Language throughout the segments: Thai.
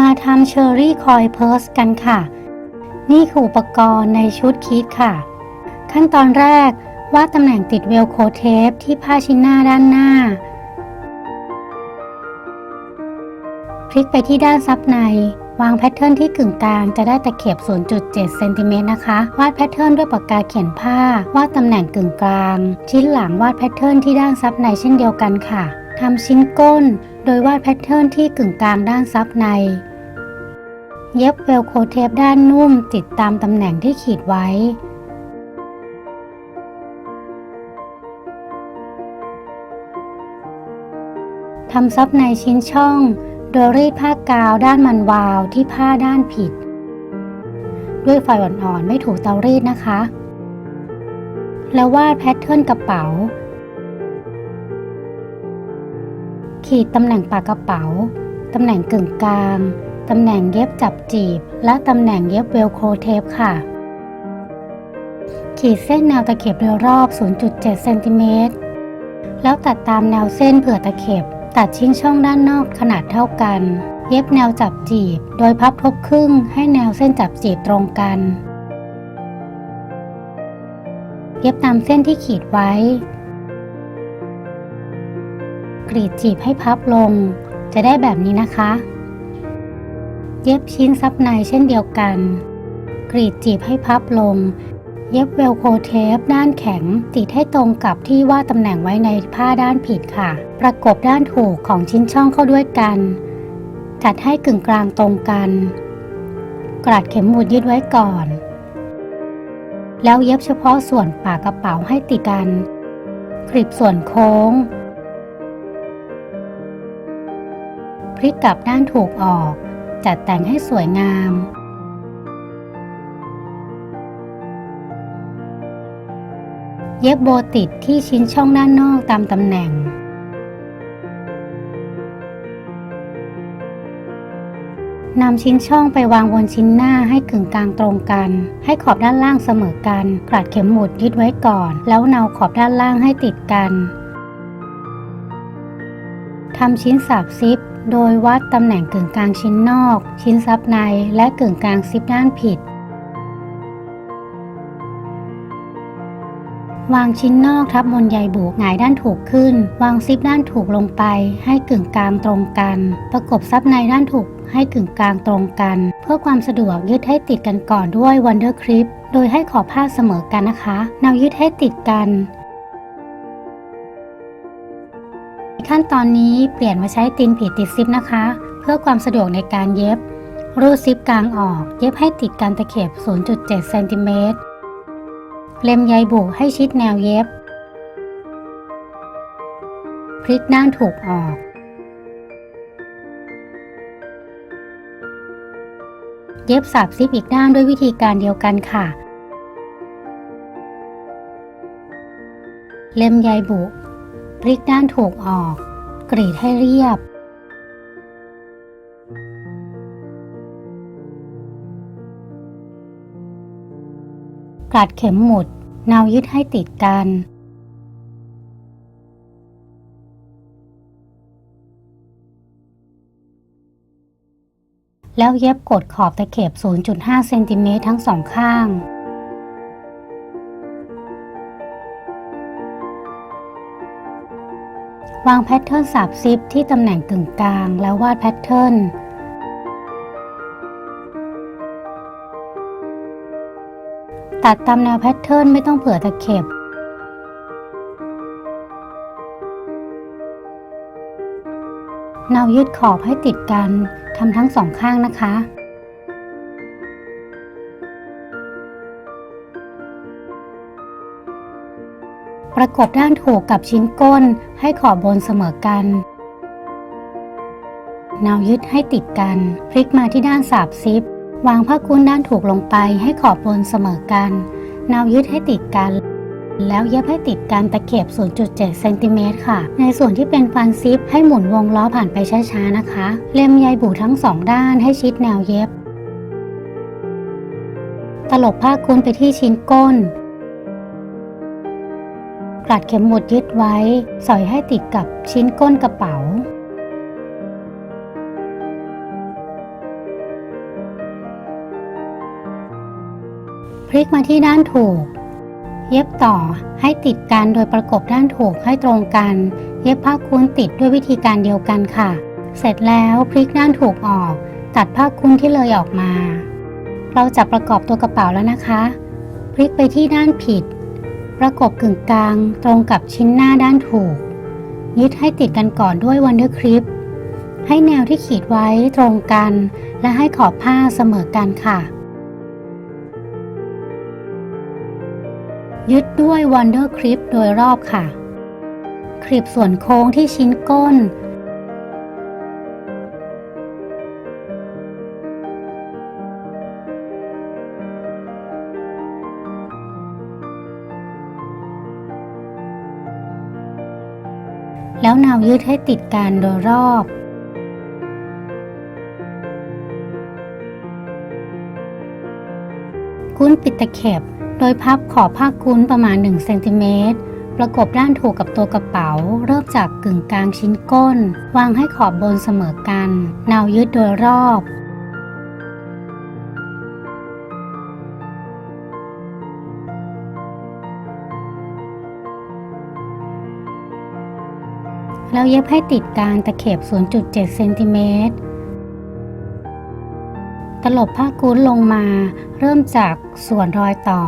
มาทำเชอรี่คอยเพิร์สกันค่ะ นี่คืออุปกรณ์ในชุดคิดค่ะ ขั้นตอนแรกวาดตำแหน่งติดเวลโคเทปที่ผ้าชิ้นหน้าด้านหน้า พลิกไปที่ด้านซับใน วางแพทเทิร์นที่กึ่งกลางจะได้ตะเข็บ 0.7 เซนติเมตรนะคะ วาดแพทเทิร์นด้วยปากกาเขียนผ้า วาดตำแหน่งกึ่งกลาง ชิ้นหลังวาดแพทเทิร์นที่ด้านซับในเช่นเดียวกันค่ะ ทำชิ้นก้น โดยวาดแพทเทิร์นที่กึ่งกลางด้านซับใน เย็บเวลโคเทปด้านนุ่มติดตามตำแหน่งที่ขีดไว้ ทำซับในชิ้นช่อง โดยรีดผ้ากาวด้านมันวาวที่ผ้าด้านผิด ด้วยไฟอ่อนๆไม่ถูกเตารีดนะคะ แล้ววาดแพทเทิร์นกระเป๋า ขีดตำแหน่งปากกระเป๋า ตำแหน่งกึ่งกลาง ตำแหน่งเย็บจับจีบ และตำแหน่งเย็บเวลโครเทปค่ะ ขีดเส้นแนวตะเข็บโดยรอบ 0.7เซนติเมตร แล้วตัดตามแนวเส้นเผื่อตะเข็บ ตัดชิ้นช่องด้านนอกขนาดเท่ากัน เย็บแนวจับจีบ โดยพับทบครึ่งให้แนวเส้นจับจีบตรงกัน เย็บตามเส้นที่ขีดไว้ รีดจีบให้พับลง จะได้แบบนี้นะคะ เย็บชิ้นซับในเช่นเดียวกัน กรีดจีบให้พับลง เย็บเวลโคเทปด้านแข็งติดให้ตรงกับที่ว่าดตำแหน่งไว้ในผ้าด้านผิดค่ะ ประกบด้านถูกของชิ้นช่องเข้าด้วยกัน จัดให้กึ่งกลางตรงกัน กรัดเข็มหมุดยึดไว้ก่อน แล้วเย็บเฉพาะส่วนปากกระเป๋าให้ติดกันกริบส่วนโค้ง ลิกกลับด้านถูกออก จัดแต่งให้สวยงาม เย็บโบติดที่ชิ้นช่องด้านนอกตามตำแหน่ง นำชิ้นช่องไปวางบนชิ้นหน้าให้กึ่งกลางตรงกัน ให้ขอบด้านล่างเสมอกัน กลัดเข็มหมุดยึดไว้ก่อน แล้วเนาขอบด้านล่างให้ติดกันทำชิ้นสาบซิป โดยวัดตำแหน่งกึ่งกลางชิ้นนอก ชิ้นซับใน และกึ่งกลางซิปด้านผิด วางชิ้นนอกทับบนใยบุหงายด้านถูกขึ้น วางซิปด้านถูกลงไป ให้กึ่งกลางตรงกัน ประกบซับในด้านถูกให้กึ่งกลางตรงกัน เพื่อความสะดวกยึดให้ติดกันก่อนด้วย Wonder Clip โดยให้ขอบผ้าเสมอกันนะคะแนวยึดให้ติดกัน ขั้นตอนนี้เปลี่ยนมาใช้ตีนผีติดซิปนะคะ เพื่อความสะดวกในการเย็บ รูดซิปกลางออก เย็บให้ติดกันตะเข็บ 0.7 เซนติเมตร เล็มใยบุให้ชิดแนวเย็บ พลิกด้านถูกออก เย็บสับซิปอีกด้านด้วยวิธีการเดียวกันค่ะ เล็มใยบุ ลิกด้านถูกออก กรีดให้เรียบกลัดเข็มหมุดแนวยึดให้ติดกันแล้วเย็บกดขอบตะเข็บ 0.5 เซนติเมตรทั้งสองข้าง วางแพทเทิร์นสับซิปที่ตำแหน่งกึ่งกลาง แล้ววาดแพทเทิร์นตัดตามแนวแพทเทิร์นไม่ต้องเผื่อตะเข็บแนวยืดขอบให้ติดกันทำทั้งสองข้างนะคะ ประกบด้านถูกกับชิ้นก้นให้ขอบบนเสมอกันแนวยึดให้ติดกัน พลิกมาที่ด้านสาบซิป วางผ้ากุ้นด้านถูกลงไปให้ขอบบนเสมอกันแนวยึดให้ติดกัน แล้วเย็บให้ติดกันตะเข็บ 0.7 เซนติเมตรค่ะ ในส่วนที่เป็นฟันซิป ให้หมุนวงล้อผ่านไปช้าๆนะคะ เล็มใยบูทั้งสองด้านให้ชิดแนวเย็บ ตลบผ้ากุ้นไปที่ชิ้นก้น กลัดเข็มหมุดยึดไว้ สอยให้ติดกับชิ้นก้นกระเป๋า พลิกมาที่ด้านถูก เย็บต่อให้ติดกันโดยประกบด้านถูกให้ตรงกัน เย็บผ้าคุ้นติดด้วยวิธีการเดียวกันค่ะ เสร็จแล้วพลิกด้านถูกออก ตัดผ้าคุ้นที่เลยออกมา เราจะประกอบตัวกระเป๋าแล้วนะคะ พลิกไปที่ด้านผิด ประกบกึ่งกลางตรงกับชิ้นหน้าด้านถูก ยึดให้ติดกันก่อนด้วยวันเดอร์คลิป ให้แนวที่ขีดไว้ตรงกัน และให้ขอบผ้าเสมอกันค่ะ ยึดด้วยวันเดอร์คลิปโดยรอบค่ะคลิปส่วนโค้งที่ชิ้นก้น แล้วนาวยืดให้ติดกันโดยรอบ กุ้นปิดตะเข็บ โดยพับขอบผ้ากุ้นประมาณ1เซนติเมตรประกบด้านถูกกับตัวกระเป๋า เริ่มจากกึ่งกลางชิ้นก้น วางให้ขอบบนเสมอกัน นาวยืดโดยรอบ แล้วเย็บให้ติดกลางตะเข็บ 0.7เซนติเมตร ตลบผ้ากุ้นลงมาเริ่มจากส่วนรอยต่อ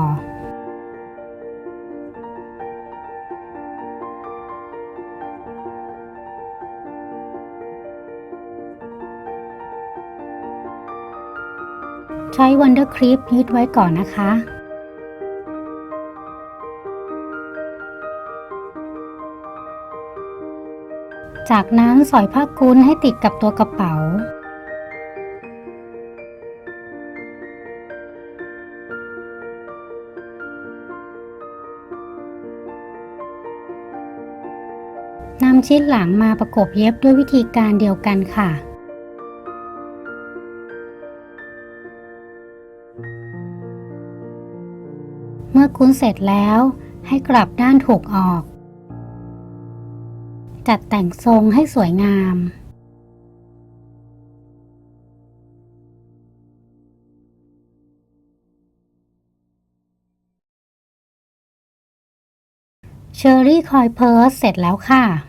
ใช้ Wonder Clip ยึดไว้ก่อนนะคะ จากนั้นสอยผ้ากุ้นให้ติดกับตัวกระเป๋า นำชิ้นหลังมาประกบเย็บด้วยวิธีการเดียวกันค่ะเมื่อคุ้นเสร็จแล้วให้กลับด้านถูกออก จัดแต่งทรงให้สวยงาม เชอรี่คอยเพิร์สเสร็จแล้วค่ะ